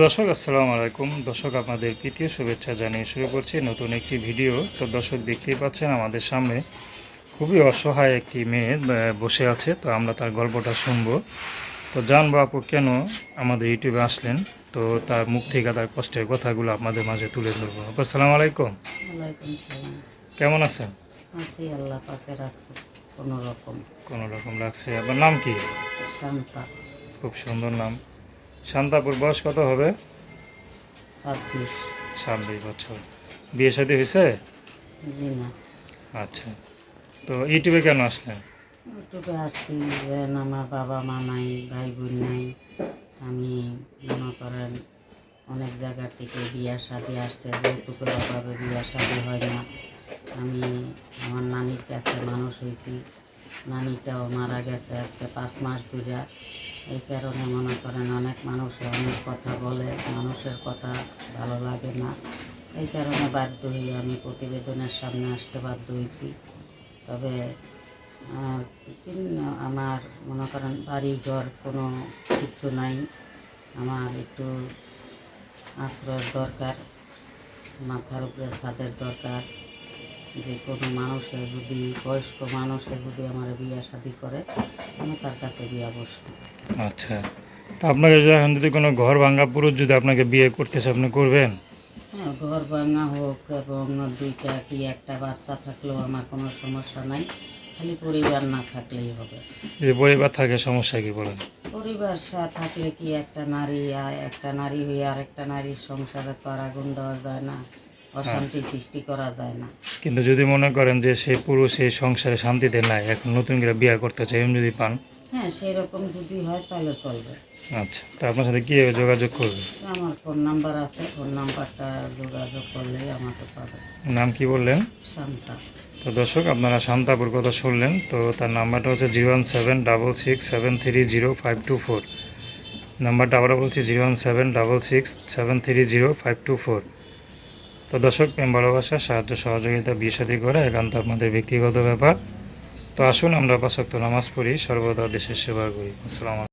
দর্শক আসসালামু আলাইকুম। দর্শক আপনাদের তৃতীয় শুভেচ্ছা জানিয়ে শুরু করছি নতুন একটি ভিডিও। তো দর্শক দেখতেই পাচ্ছেন আমাদের সামনে খুবই অসহায় একটি মেয়ে বসে আছে। তো আমরা তার গল্পটা শুনব। তো জানব আপু কেন আমাদের ইউটিউবে আসলেন? তো তার মুখ থেকে তার কষ্টের কথাগুলো আপনাদের মাঝে তুলে ধরবো। আপু আসসালামু আলাইকুম। কেমন আছেন? আছি আল্লাহ পাকে রাখছে কোনো রকম কোনো রকম লাগছে আপনার নাম কি? শান্তা। খুব সুন্দর নাম। শান্তাপুর বয়স কত হবে? ছাব্বিশ। ছাব্বিশ বছর। বিয়ে শাদী হয়েছে? আচ্ছা। তো ইউটিউবে কেন আসলেন? ইউটিউবে আসছি যেন আমার বাবা মা নাই ভাই বোন নাই। আমি মনে করেন অনেক জায়গা থেকে বিয়া শাদি আসছে যৌতুকের অভাবে বিয়া শাদি হয় না। আমি আমার নানির কাছে মানুষ হয়েছি। নানিটাও মারা গেছে আজকে পাঁচ মাস ধরে এই কারণে মনে করেন অনেক মানুষে অনেক কথা বলে, মানুষের কথা ভালো লাগে না। এই কারণে বাধ্য হয়ে আমি প্রতিবেদনের সামনে আসতে বাধ্য হয়েছি। তবে আমার মনে করেন বাড়ি ঘর কোনো কিছু নাই। আমার একটু আশ্রয়ের দরকার, মাথার উপরে ছাদের দরকার। যে কোনো মানুষে যদি বয়স্ক মানুষে যদি আমার বিয়া শাদি করে আমি তার কাছে বিয়া বসবো। আচ্ছা। তো আপনাকে এখন যদি কোনো ঘর ভাঙ্গা পুরুষ যদি আপনাকে বিয়ে করতেছে আপনি করবেন? হ্যাঁ ঘর ভাঙা হোক এবং দুইটা কি একটা বাচ্চা থাকলেও আমার কোনো সমস্যা নাই খালি পরিবার না থাকলেই হবে। যদি পরিবার থাকে সমস্যা কি বলেন? পরিবার থাকলে কি একটা নারী আর একটা নারী হয়ে আর একটা নারীর সংসারে তো আর আগুন দেওয়া যায় না। অশান্তি সৃষ্টি করা যায় না। কিন্তু যদি মনে করেন যে সে পুরুষ এই সংসারে শান্তিতে নাই এখন নতুন করে বিয়ে করতে চাই এরকম যদি পান? হ্যাঁ সেরকম যদি হয় তাহলে চলবে। আচ্ছা তা আপনার সাথে কীভাবে যোগাযোগ করবে? আমার ফোন নাম্বার আছে ফোন নাম্বারটা যোগাযোগ করলেই আমাকে পাবে। নাম কি বললেন? শান্তা। তো দর্শক আপনারা শান্তাপুর কথা শুনলেন তো তার নাম্বারটা হচ্ছে zero one seven double six seven three zero five two four. নাম্বারটা আবারও বলছি zero one seven double six seven three zero five two four. তো দর্শক ভালোবাসা, সাহায্য, সহযোগিতা, বিয়ে করা একান্ত আপনাদের ব্যক্তিগত ব্যাপার। তো আসুন আমরা পাশক্ত নামাজ পড়ি, সর্বদা দেশের সেবা করি। আসসালাম